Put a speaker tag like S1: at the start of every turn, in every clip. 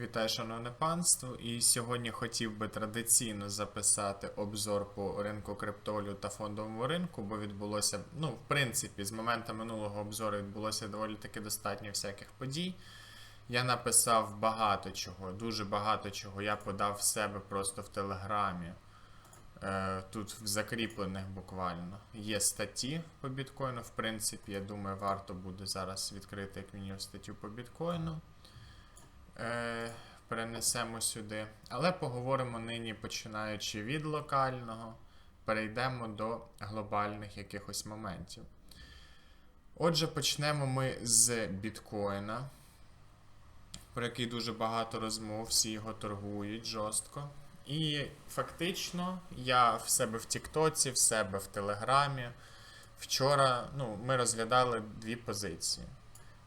S1: Вітаю, шановне панство. І сьогодні хотів би традиційно записати обзор по ринку криптовалют та фондовому ринку, бо відбулося, ну, в принципі, з моменту минулого обзору відбулося доволі таки достатньо всяких подій. Я написав багато чого, дуже багато чого. Я подав в себе просто в Телеграмі. Е, Тут в закріплених буквально є статті по біткоїну. В принципі, я думаю, варто буде зараз відкрити як мінімум статтю по біткоїну перенесемо сюди. Але поговоримо нині, починаючи від локального, перейдемо до глобальних якихось моментів. Отже, почнемо ми з біткоїна, про який дуже багато розмов, всі його торгують жорстко. І фактично я в себе в Тіктоці, в себе в Телеграмі. Вчора ну, ми розглядали дві позиції.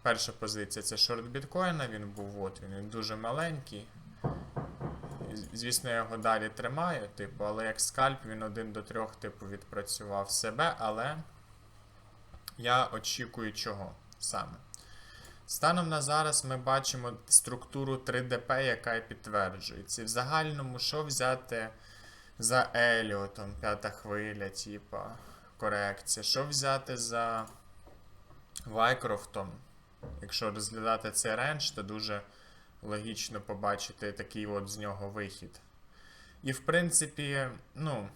S1: Перша позиція це шорт біткоїна, він був от він, дуже маленький. Звісно, я його далі тримаю, типу, але як скальп він один до трьох, типу, відпрацював себе, але я очікую чого саме. Станом на зараз ми бачимо структуру 3DP, яка і підтверджується. В загальному, що взяти за Еліотом, п'ята хвиля, типа, корекція, що взяти за Вайкрофтом, Якщо розглядати цей рендж, то дуже логічно побачити такий от з нього вихід. І в принципі, ну,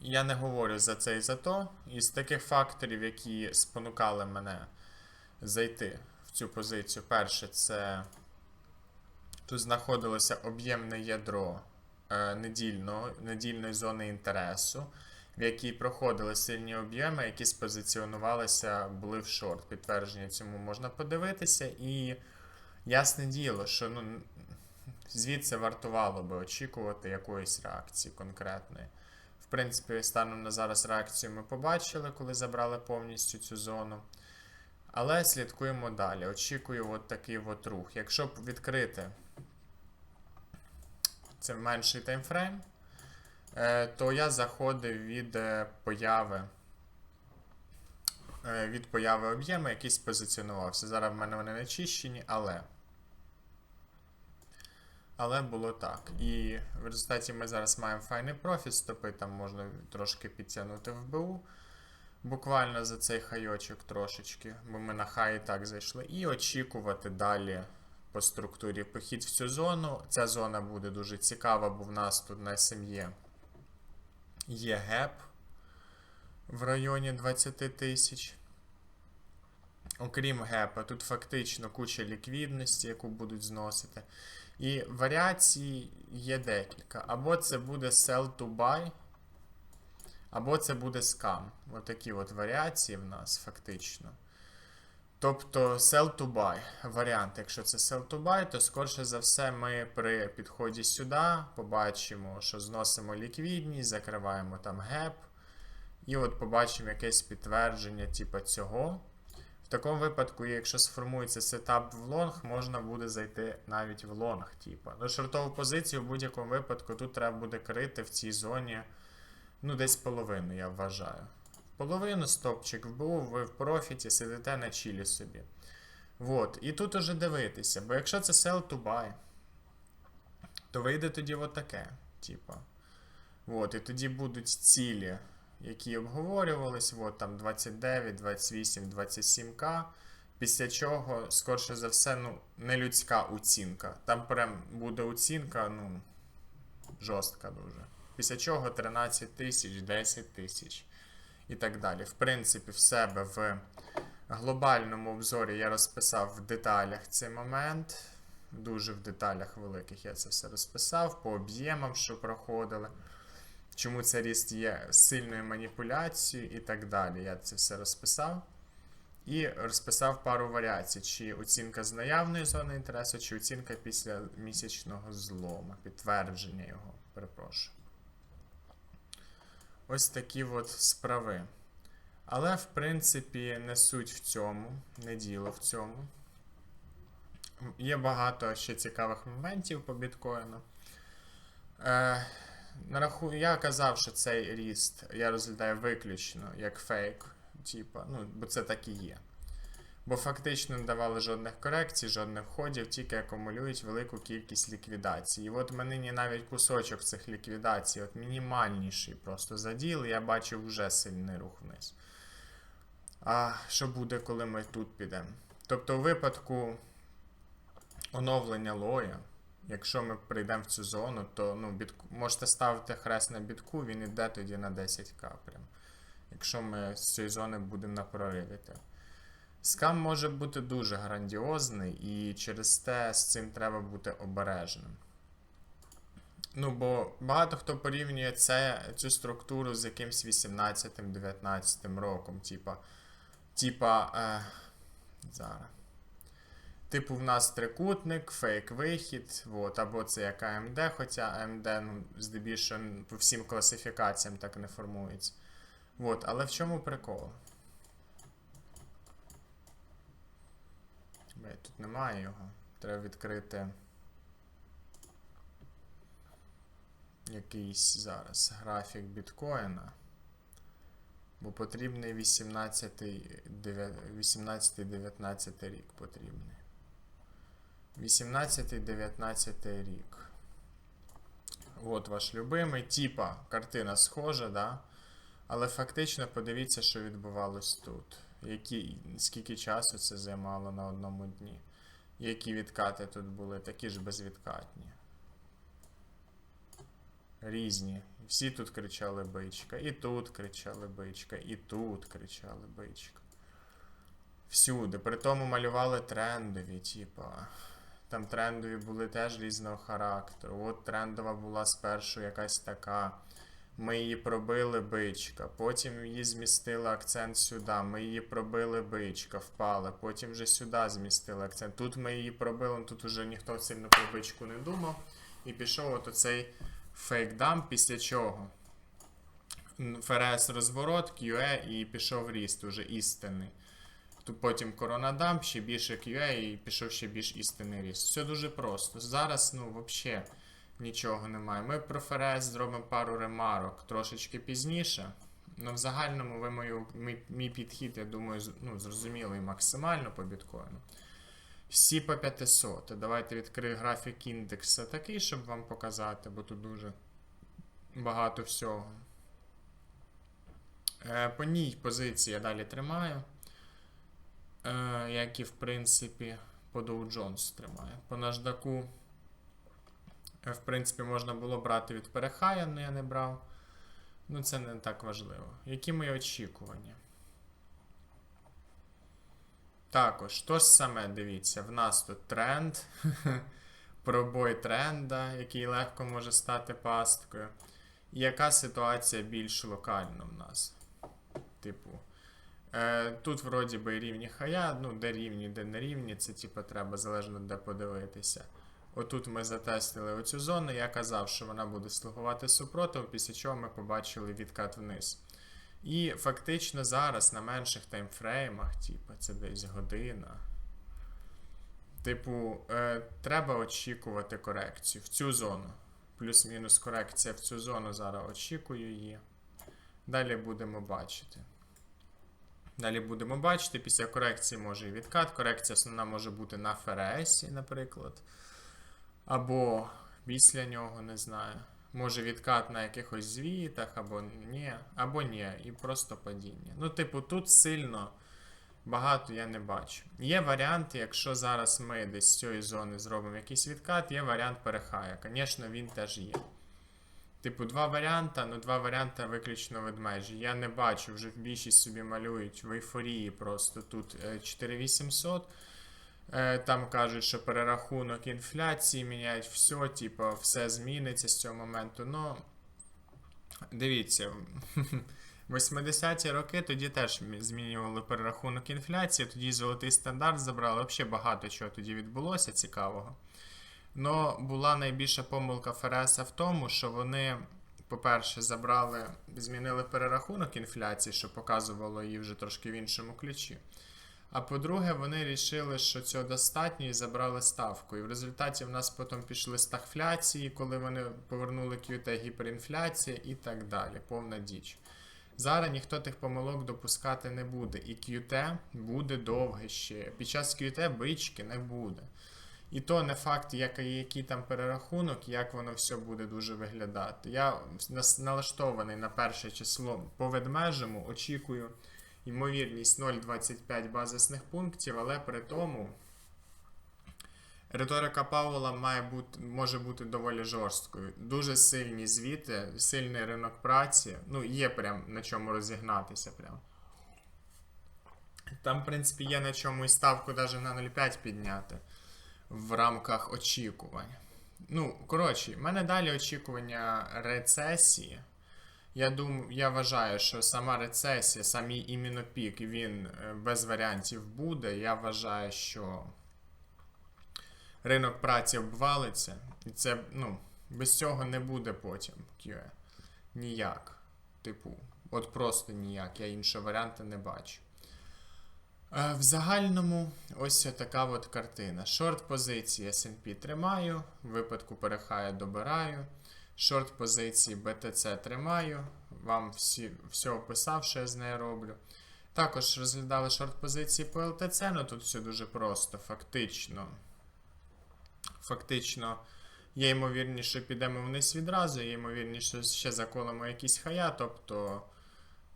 S1: я не говорю за це і за то. Із таких факторів, які спонукали мене зайти в цю позицію, перше, це тут знаходилося об'ємне ядро е, недільного, недільної зони інтересу в якій проходили сильні об'єми, які спозиціонувалися, були в шорт. Підтвердження цьому можна подивитися. І ясне діло, що ну, звідси вартувало би очікувати якоїсь реакції конкретної. В принципі, станом на зараз реакцію ми побачили, коли забрали повністю цю зону. Але слідкуємо далі. Очікую от такий от рух. Якщо б відкрити це менший таймфрейм, то я заходив від е, появи. е, Від появи об'єму, який спозиціонувався. Зараз в мене вони не чищені, але. Але було так. І в результаті ми зараз маємо файний профіт, стопи там можна трошки підтягнути в БУ. Буквально за цей хайочок трошечки, бо ми на хай і так зайшли. І очікувати далі по структурі похід в цю зону. Ця зона буде дуже цікава, бо в нас тут на сім'ї є геп в районі 20 тисяч. Окрім гепа, тут фактично куча ліквідності, яку будуть зносити. І варіацій є декілька. Або це буде sell to buy, або це буде скам. Отакі от варіації в нас фактично. Тобто sell to buy варіант, якщо це sell to buy, то скорше за все ми при підході сюди побачимо, що зносимо ліквідність, закриваємо там геп. І от побачимо якесь підтвердження типу цього. В такому випадку, якщо сформується сетап в лонг, можна буде зайти навіть в лонг. Типу. Ну, шортову позицію в будь-якому випадку тут треба буде крити в цій зоні ну, десь половину, я вважаю. Половину стопчик вбив, ви в профіті сидите на чілі собі. Вот. І тут уже дивитися, бо якщо це sell to buy, то вийде тоді отаке. Типа. Вот. І тоді будуть цілі, які обговорювались, от там 29, 28, 27к. Після чого, скорше за все, ну, не людська оцінка. Там прям буде оцінка, ну, жорстка дуже. Після чого 13 тисяч, 10 тисяч і так далі. В принципі, в себе в глобальному обзорі я розписав в деталях цей момент. Дуже в деталях великих я це все розписав, по об'ємам, що проходили. Чому цей ріст є сильною маніпуляцією і так далі. Я це все розписав. І розписав пару варіацій: чи оцінка з наявної зони інтересу, чи оцінка після місячного злому, підтвердження його, перепрошую. Ось такі от справи. Але, в принципі, не суть в цьому, не діло в цьому. Є багато ще цікавих моментів по біткоїну. Е. Я казав, що цей ріст я розглядаю виключно як фейк, типу, ну, бо це так і є. Бо фактично не давали жодних корекцій, жодних входів, тільки акумулюють велику кількість ліквідацій. І от мені навіть кусочок цих ліквідацій, от мінімальніший просто заділ, я бачив вже сильний рух вниз. А що буде, коли ми тут підемо? Тобто, у випадку оновлення лоя, якщо ми прийдемо в цю зону, то ну, бітку, можете ставити хрест на бітку, він іде тоді на 10к прям. Якщо ми з цієї зони будемо на прориві. Скам може бути дуже грандіозний, і через те з цим треба бути обережним. Ну, бо багато хто порівнює це, цю структуру з якимсь 18-19 роком. Типа, типа, е, зараз. Типу, в нас трикутник, фейк-вихід, от, або це як AMD, хоча AMD ну, здебільшого по всім класифікаціям так не формується. От, але в чому прикол? Тут немає його. Треба відкрити якийсь зараз графік біткоїна. Бо потрібний 18-19 рік потрібний. 18-19 рік. От ваш любимий. Типа, картина схожа, да? Але фактично подивіться, що відбувалось тут. Які, скільки часу це займало на одному дні. Які відкати тут були, такі ж безвідкатні. Різні. Всі тут кричали бичка. І тут кричали бичка, і тут кричали бичка. Всюди. При тому малювали трендові, типа. Там трендові були теж різного характеру. От трендова була спершу якась така. Ми її пробили бичка, потім її змістили акцент сюди. Ми її пробили бичка, впала. Потім вже сюди змістили акцент. Тут ми її пробили, тут вже ніхто сильно про бичку не думав. І пішов от оцей фейк-дамп, після чого. ФРС розворот, QE і пішов ріст уже істинний. Тут потім коронадамп, ще більше QE і пішов ще більш істинний ріст. Все дуже просто. Зараз, ну, взагалі нічого немає. Ми про ФРС зробимо пару ремарок трошечки пізніше. Ну, в загальному ви мою, мій, мій підхід, я думаю, ну, зрозумілий максимально по біткоїну. Всі по 500. Давайте відкрию графік індекса такий, щоб вам показати, бо тут дуже багато всього. Е, по ній позиції я далі тримаю. Е, як і в принципі по Dow Jones тримаю. По наждаку, в принципі, можна було брати від перехая, але я не брав. Ну, це не так важливо. Які мої очікування? Також, то ж саме, дивіться, в нас тут тренд, пробой тренда, який легко може стати пасткою. І яка ситуація більш локальна в нас? Типу, е, тут вроді би рівні хая, ну де рівні, де не рівні, це типу треба залежно де подивитися. Отут ми затестили оцю зону, я казав, що вона буде слугувати супротивом, після чого ми побачили відкат вниз. І фактично зараз на менших таймфреймах, типу, це десь година. Типу, е, треба очікувати корекцію в цю зону. Плюс-мінус корекція в цю зону зараз очікую її. Далі будемо бачити. Далі будемо бачити, після корекції може і відкат. Корекція основна може бути на ФРС, наприклад. Або після нього, не знаю. Може відкат на якихось звітах, або ні, або ні, і просто падіння. Ну, типу, тут сильно багато я не бачу. Є варіант, якщо зараз ми десь з цієї зони зробимо якийсь відкат, є варіант перехая. Звісно, він теж є. Типу, два варіанти, ну два варіанти виключно ведмежі. Я не бачу, вже в більшість собі малюють в ейфорії просто тут е, 4800. Е, Там кажуть, що перерахунок інфляції міняють все, типу, все зміниться з цього моменту. Ну, дивіться, 80-ті роки тоді теж змінювали перерахунок інфляції, тоді золотий стандарт забрали. Взагалі багато чого тоді відбулося цікавого. Но була найбільша помилка ФРС в тому, що вони, по-перше, забрали, змінили перерахунок інфляції, що показувало її вже трошки в іншому ключі. А по-друге, вони вирішили, що цього достатньо і забрали ставку. І в результаті в нас потім пішли стагфляції, коли вони повернули QT гіперінфляція і так далі. Повна діч. Зараз ніхто тих помилок допускати не буде. І QT буде довге ще. Під час QT бички не буде. І то не факт, як, який там перерахунок, як воно все буде дуже виглядати. Я налаштований на перше число по ведмежому, очікую ймовірність 0,25 базисних пунктів, але при тому риторика Паула має бути, може бути доволі жорсткою. Дуже сильні звіти, сильний ринок праці. Ну, є прям на чому розігнатися. Прям. Там, в принципі, є на чому і ставку навіть на 0,5 підняти в рамках очікувань. Ну, коротше, в мене далі очікування рецесії. Я думаю, я вважаю, що сама рецесія, самий іменно пік, він е, без варіантів буде. Я вважаю, що ринок праці обвалиться, і це, ну, без цього не буде потім QE. Ніяк. Типу, от просто ніяк. Я іншого варіанту не бачу. Е, В загальному ось така от картина. Шорт позиції SP тримаю, випадку перехаю добираю. Шорт позиції BTC тримаю. Вам всі, все описав, що я з нею роблю. Також розглядали шорт позиції по LTC, ну тут все дуже просто. Фактично. Фактично, є ймовірність, що підемо вниз відразу, є ймовірність, що ще заколимо якісь хая. Тобто,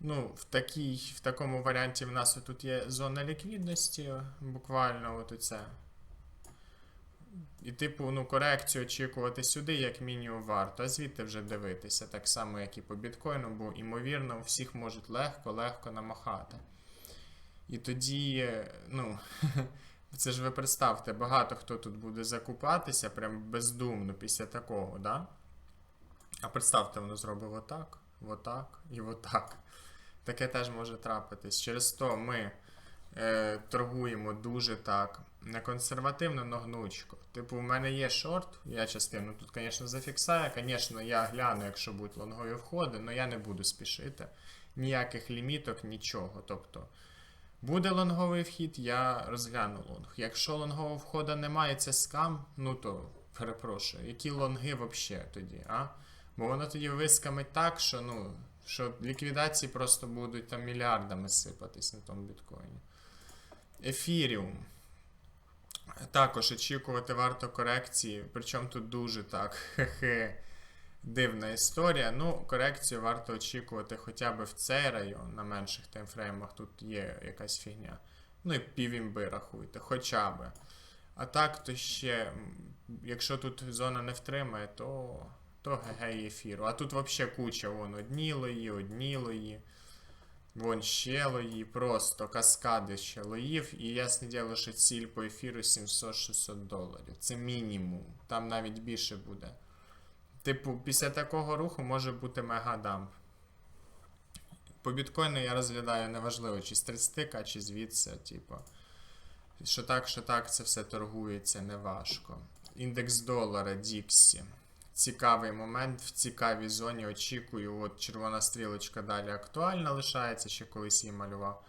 S1: ну, в, такій, в такому варіанті в нас тут є зона ліквідності, буквально от оце. І, типу, ну, корекцію очікувати сюди, як мінімум, варто, а звідти вже дивитися, так само, як і по біткоїну, бо, ймовірно, у всіх можуть легко-легко намахати. І тоді, ну, це ж ви представте, багато хто тут буде закупатися прям бездумно після такого, да? А представте, воно зробить отак, отак і отак. Таке теж може трапитись. Через то ми е, торгуємо дуже так не консервативно, но гнучко. Типу, в мене є шорт, я частину тут, звісно, зафіксаю. Звісно, я гляну, якщо будуть лонгові входи, але я не буду спішити. Ніяких ліміток, нічого. Тобто, буде лонговий вхід, я розгляну лонг. Якщо лонгового входу немає, це скам, ну то перепрошую, які лонги взагалі тоді, а? Бо воно тоді вискамить так, що ну, що ліквідації просто будуть там мільярдами сипатись на тому біткоїні. Ефіріум. Також очікувати варто корекції, причому тут дуже так хе-хе, дивна історія. Ну, корекцію варто очікувати хоча б в цей район на менших таймфреймах. Тут є якась фігня. Ну і півімби рахуйте, хоча б. А так, то ще, якщо тут зона не втримає, то, то ГГ ефіру. А тут взагалі куча вон одні лої, одні лої. Вон ще лої, просто каскади ще лоїв. І ясне діло, що ціль по ефіру 700-600 доларів. Це мінімум. Там навіть більше буде. Типу, після такого руху може бути мегадамп. По біткоїну я розглядаю неважливо, чи з 30к, чи звідси, типу. Що так, що так, це все торгується неважко. Індекс долара Діксі. Цікавий момент в цікавій зоні. Очікую. От червона стрілочка далі актуальна лишається, ще колись її малював.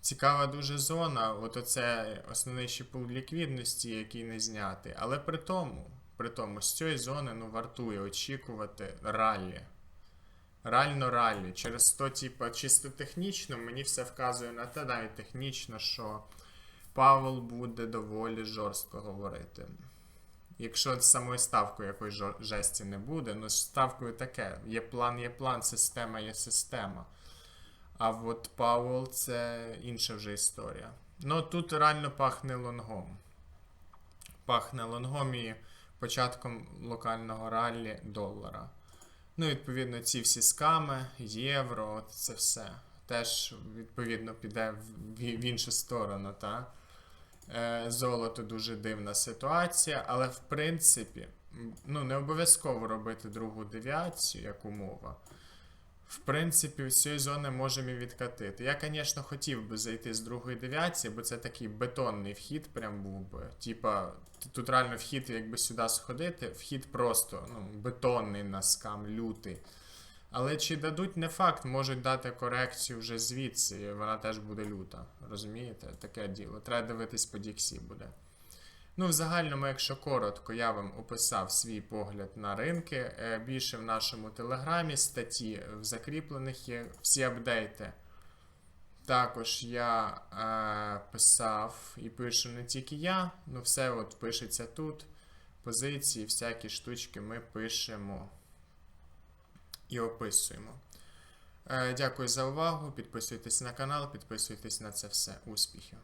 S1: Цікава дуже зона. От оце основний ще пул ліквідності, який не знятий. Але при тому, при тому, з цієї зони ну, вартує очікувати раллі. Реально раллі. Через то, типу, чисто технічно, мені все вказує на те, навіть технічно, що Павел буде доволі жорстко говорити. Якщо з самою ставкою якоїсь жесті не буде, ну ставкою таке. Є план, є план, система є система. А от Пауел це інша вже історія. Ну тут реально пахне лонгом. Пахне лонгом і початком локального раллі долара. Ну, відповідно, ці всі сками, євро, це все. Теж, відповідно, піде в іншу сторону, так? Е, Золото дуже дивна ситуація, але в принципі, ну не обов'язково робити другу девіацію, як умова. В принципі, з цієї зони можемо і відкатити. Я, звісно, хотів би зайти з другої девіації, бо це такий бетонний вхід, прям був би. Типа, тут реально вхід, якби сюди сходити, вхід просто ну, бетонний на скам, лютий. Але чи дадуть не факт, можуть дати корекцію вже звідси, і вона теж буде люта. Розумієте? Таке діло. Треба дивитись по Діксі буде. Ну, в загальному, якщо коротко, я вам описав свій погляд на ринки. Е, Більше в нашому телеграмі статті в закріплених є всі апдейти. Також я е, писав і пишу не тільки я, ну все от пишеться тут. Позиції, всякі штучки ми пишемо і описуємо. Е, дякую за увагу. Підписуйтесь на канал, підписуйтесь на це все. Успіхів!